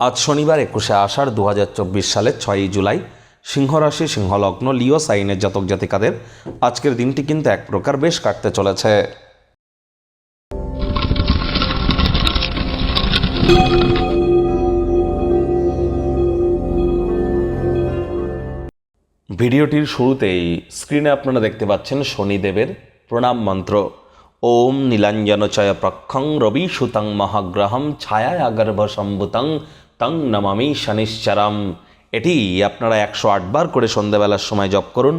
আজ শনিবার একুশে আষাঢ় দু হাজার চব্বিশ সালের ছয়ই জুলাই সিংহরাশি সিংহলগ্ন লিও সাইনের জাতক জাতিকাদের আজকের দিনটি কিন্তু এক প্রকার বেশ কাটতে চলেছে। ভিডিওটির শুরুতেই স্ক্রিনে আপনারা দেখতে পাচ্ছেন শনিদেবের প্রণাম মন্ত্র। ওম নীলাঞ্জনচয় প্রক্ষং রবি সুতং মহাগ্রহম ছায়া আগর্ভ সম্ভুতং তং নমামি শনিশ্চরম। এটি আপনারা একশো আটবার করে সন্ধ্যাবেলার সময় জপ করুন।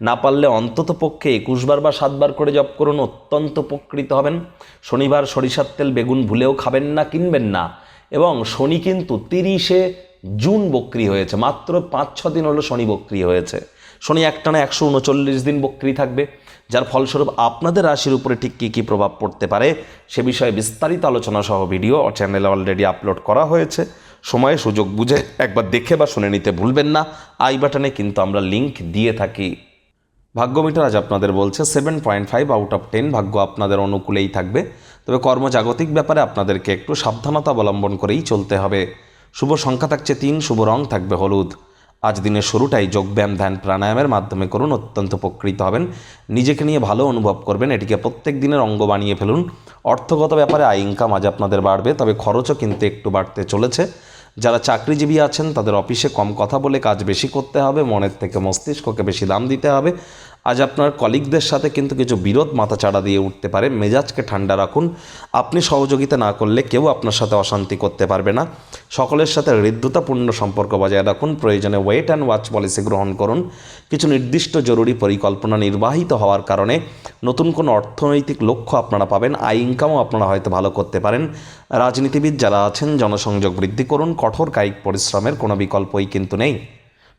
না পারলে অন্তত পক্ষে একুশবার বা সাতবার করে জপ করুন, অত্যন্ত উপকৃত হবেন। শনিবার সরিষার তেল বেগুন ভুলেও খাবেন না, কিনবেন না। এবং শনি কিন্তু তিরিশে জুন বক্রি হয়েছে, মাত্র পাঁচ ছ দিন হলো শনি বক্রি হয়েছে। শনি একটানা একশো উনচল্লিশ দিন বক্রি থাকবে, যার ফলস্বরূপ আপনাদের রাশির উপরে ঠিক কী কী প্রভাব পড়তে পারে, সে বিষয়ে বিস্তারিত আলোচনা সহ ভিডিও চ্যানেলে অলরেডি আপলোড করা হয়েছে। সময়ে সুযোগ বুঝে একবার দেখে বা শুনে নিতে ভুলবেন না। আই বাটনে কিন্তু আমরা লিংক দিয়ে থাকি। ভাগ্যমিটার আজ আপনাদের বলছে seven point five out of ten ভাগ্য আপনাদের অনুকূলেই থাকবে। তবে কর্মজাগতিক ব্যাপারে আপনাদেরকে একটু সাবধানতা অবলম্বন করেই চলতে হবে। শুভ সংখ্যা থাকছে তিন, শুভ রং থাকবে হলুদ। আজ দিনের শুরুটাই যোগব্যায়াম ধ্যান, প্রাণায়ামের মাধ্যমে করুন, অত্যন্ত উপকৃত হবেন। নিজেকে নিয়ে ভালো অনুভব করবেন, এটিকে প্রত্যেক দিনের অঙ্গ বানিয়ে ফেলুন। অর্থগত ব্যাপারে আয় ইনকাম আজ আপনাদের বাড়বে, তবে খরচও কিন্তু একটু বাড়তে চলেছে। যারা চাকরিজীবী আছেন, তাদের অফিসে কম কথা বলে কাজ বেশি করতে হবে, মনের থেকে মস্তিষ্ককে বেশি দাম দিতে হবে। আজ আপনার কলিগদের সাথে কিন্তু কিছু বিরোধ মাথাচাড়া দিয়ে উঠতে পারে। মেজাজকে ঠান্ডা রাখুন। আপনি সহযোগিতা না করলে কেউ আপনার সাথে অশান্তি করতে পারবে না। সকলের সাথে হৃদ্যতাপূর্ণ সম্পর্ক বজায় রাখুন। প্রয়োজনে ওয়েট অ্যান্ড ওয়াচ পলিসি গ্রহণ করুন। কিছু নির্দিষ্ট জরুরি পরিকল্পনা নির্বাহিত হওয়ার কারণে নতুন কোনো অর্থনৈতিক লক্ষ্য আপনারা পাবেন। আয় ইনকামও আপনারা হয়তো ভালো করতে পারেন। রাজনীতিবিদ যারা আছেন, জনসংযোগ বৃদ্ধি করুন। কঠোর কায়িক পরিশ্রমের কোনো বিকল্পই কিন্তু নেই।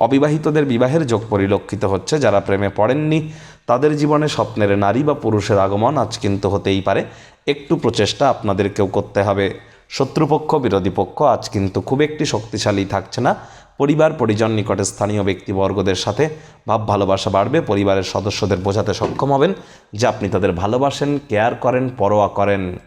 অবিবাহিতদের বিবাহের যোগ পরিলক্ষিত হচ্ছে। যারা প্রেমে পড়েননি, তাদের জীবনে স্বপ্নের নারী বা পুরুষের আগমন আজ কিন্তু হতেই পারে। একটু প্রচেষ্টা আপনাদেরকেও করতে হবে। শত্রুপক্ষ, বিরোধী পক্ষ আজ কিন্তু খুব একটি শক্তিশালী থাকছে না। পরিবার, পরিজন নিকটে স্থানীয় ব্যক্তিবর্গদের সাথে ভাব ভালোবাসা বাড়বে। পরিবারের সদস্যদের বোঝাতে সক্ষম হবেন যে আপনি তাদের ভালোবাসেন, কেয়ার করেন, পরোয়া করেন।